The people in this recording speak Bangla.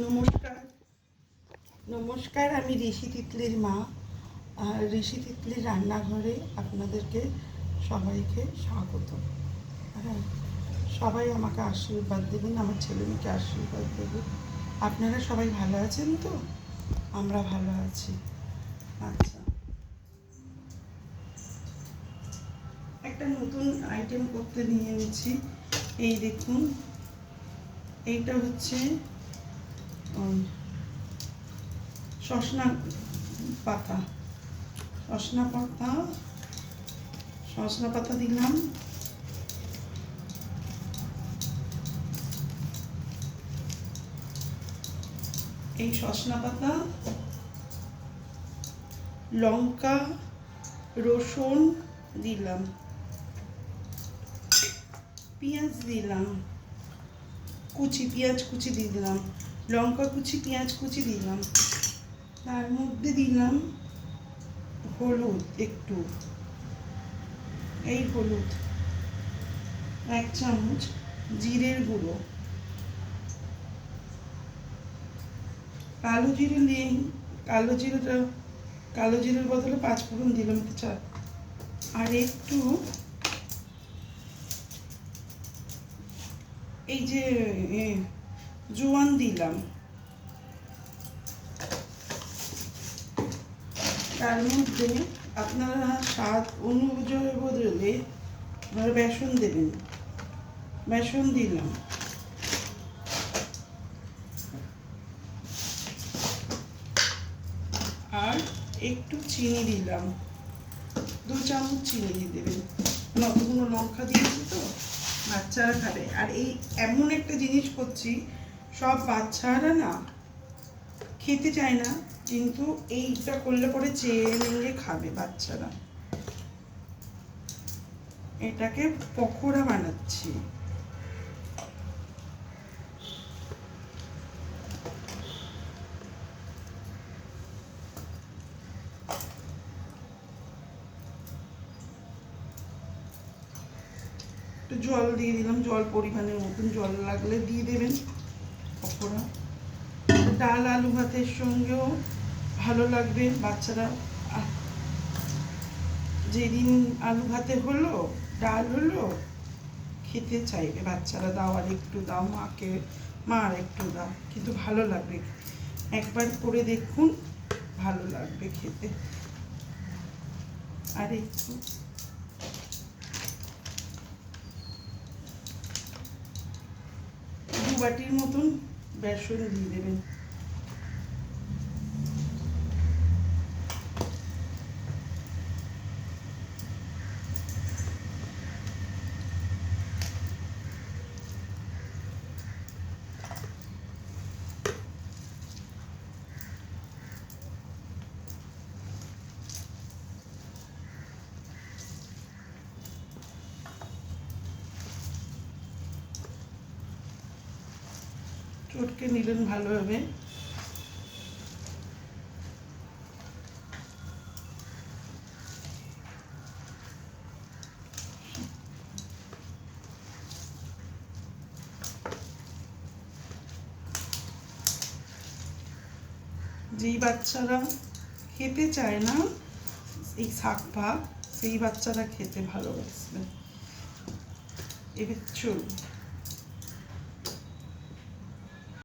নমস্কার। নমস্কার, আমি ঋষি তিতলির মা। আর ঋষি তিতলির রান্নাঘরে আপনাদেরকে সবাইকে স্বাগত। হ্যাঁ সবাই আমাকে আশীর্বাদ দেবেন, আমার ছেলে মেয়েকে আশীর্বাদ দেবেন। আপনারা সবাই ভালো আছেন তো? আমরা ভালো আছি। আচ্ছা। একটা নতুন আইটেম করতে নিয়ে এনেছি এই দেখুন, এইটা হচ্ছে সসনা পাতা। সসনা পাতা সসনা পাতা দিলাম। এই সসনা পাতা, লঙ্কা, রসুন দিলাম। পেঁয়াজ দিলাম। কুচি, পেঁয়াজ কুচি দিয়ে দিলাম। লঙ্কা কুচি, পেঁয়াজ কুচি দিলাম। তার মধ্যে দিলাম হলুদ একটু। এই হলুদ, এক চামচ জিরের গুঁড়ো। কালো জিরে নেই, কালো জিরেটা, কালো জিরের বদলে পাঁচ ফোড়ন দিলাম তো চা আর একটু এই যে জোয়ান দিলাম। তার মধ্যে আপনারা স্বাদ অনুযায়ী বদলে আপনারা বেসন দেবেন। বেসন দিলাম। আর একটু চিনি দিলাম। দু চামচ চিনি দিয়ে দেবেন। নতগুলো লঙ্কা দিয়েছি তো? বাচ্চারা খাবে। আর এই এমন একটা জিনিস করছি সব বাচ্চারা না খেতে চায় না, কিন্তু এইটা করলে পরে চেয়ে নিয়ে খাবে বাচ্চারা। এটাকে পকোড়া বানাচ্ছি। জল দিয়ে দিলাম, জল পরিমাণের মতন জল লাগলে দিয়ে দেবেন। পকোড়া ডাল আলু ভাতের সঙ্গেও ভালো লাগবে। বাচ্চারা যেদিন আলু ভাতে হলো, ডাল হলো, খেতে চাইবে। বাচ্চারা, দাও আর একটু দাও, মাকে মা আর একটু দাও। কিন্তু ভালো লাগবে। একবার করে দেখুন, ভালো লাগবে খেতে। আর একটু। দু বাটির মতন বেসন দিয়ে দেবেন চটকে নিলেন ভালোভাবে। যেই বাচ্চারা খেতে চায় না, এই শাক ভাগ সেই বাচ্চারা খেতে ভালোবাসবে। এবার চলুন।